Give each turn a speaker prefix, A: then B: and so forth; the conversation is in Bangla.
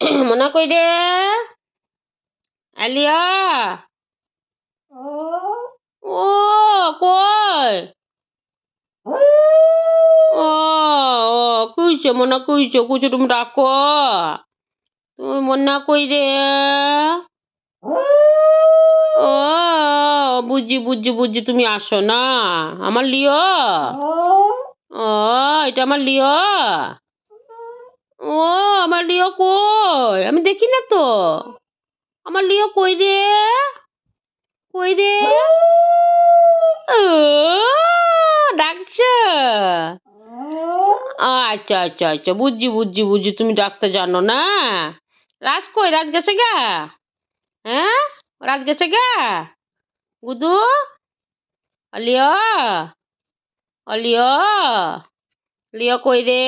A: মনা কই রে আলিয়া? ও। কই? ও। ও কইছে মনা কইছে কইছে তুমি ডাকো। তুমি মনা কই রে ও বুঝি বুঝি বুঝি তুমি আসো না। আমার লিও? ও এটা আমার লিও? লিও কই? আমি দেখি না তো। আমার লিও কই রে? কই রে? ডাকছে। আচ্ছা আচ্ছা আচ্ছা বুঝছি বুঝছি বুঝছি, তুমি ডাকতে জানো না? রাজ কই? রাজ গেছে গা? হ্যাঁ? রাজ গেছে গা? গুদু? অলিয় অলিয় লিও কই রে?